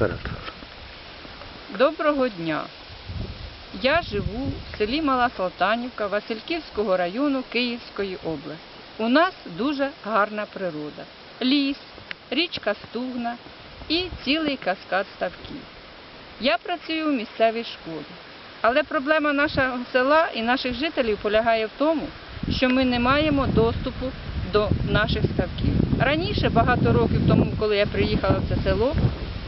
Вперед. Доброго дня. Я живу в селі Мала Салтанівка Васильківського району Київської області. У нас дуже гарна природа. Ліс, річка Стугна і цілий каскад ставків. Я працюю у місцевій школі. Але проблема нашого села і наших жителів полягає в тому, що ми не маємо доступу до наших ставків. Раніше, багато років тому, коли я приїхала в це село,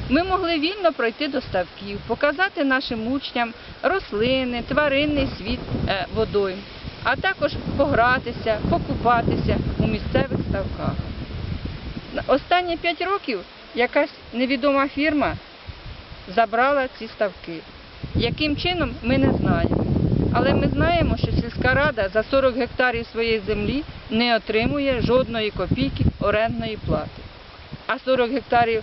ми могли вільно пройти до ставків, показати нашим учням рослини, тваринний світ е, водойм, а також погратися, покупатися у місцевих ставках. Останні п'ять років якась невідома фірма забрала ці ставки. Яким чином ми не знаємо. Але ми знаємо, що сільська рада за 40 гектарів своєї землі не отримує жодної копійки орендної плати. А 40 гектарів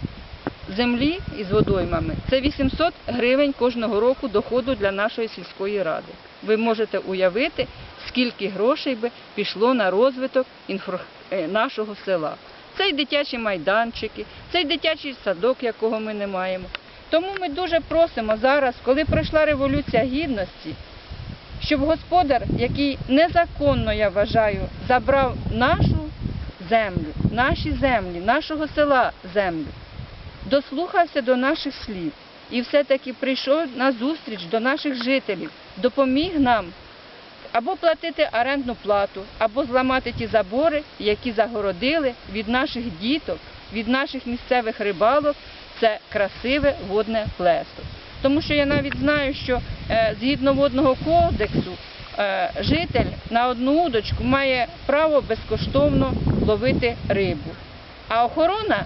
землі із водоймами це 800 гривень кожного року доходу для нашої сільської ради. Ви можете уявити, скільки грошей би пішло на розвиток е, нашого села. Це й дитячі майданчики, це й дитячий садок, якого ми не маємо. Тому ми дуже просимо зараз, коли пройшла революція гідності, щоб господар, який незаконно, я вважаю, забрав нашу землю, наші землі, нашого села землю, дослухався до наших слів і все-таки прийшов на зустріч до наших жителів, допоміг нам або платити орендну плату, або зламати ті забори, які загородили від наших діток, від наших місцевих рибалок це красиве водне плесо. Тому що я навіть знаю, що е, згідно водного кодексу е, житель на одну удочку має право безкоштовно ловити рибу. А охорона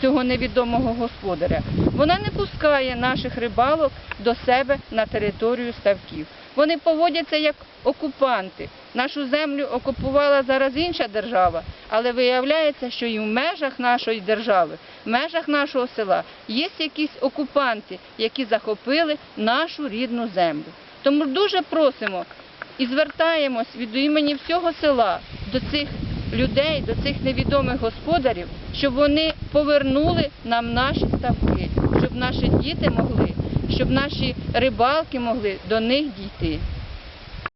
цього невідомого господаря вона не пускає наших рибалок до себе на територію ставків. Вони поводяться як окупанти. Нашу землю окупувала зараз інша держава, але виявляється, що і в межах нашої держави, в межах нашого села є якісь окупанти, які захопили нашу рідну землю. Тому дуже просимо і звертаємось від імені всього села до цих людей, до цих невідомих господарів, щоб вони повернули нам наші ставки, щоб наші діти могли, щоб наші рибалки могли до них дійти.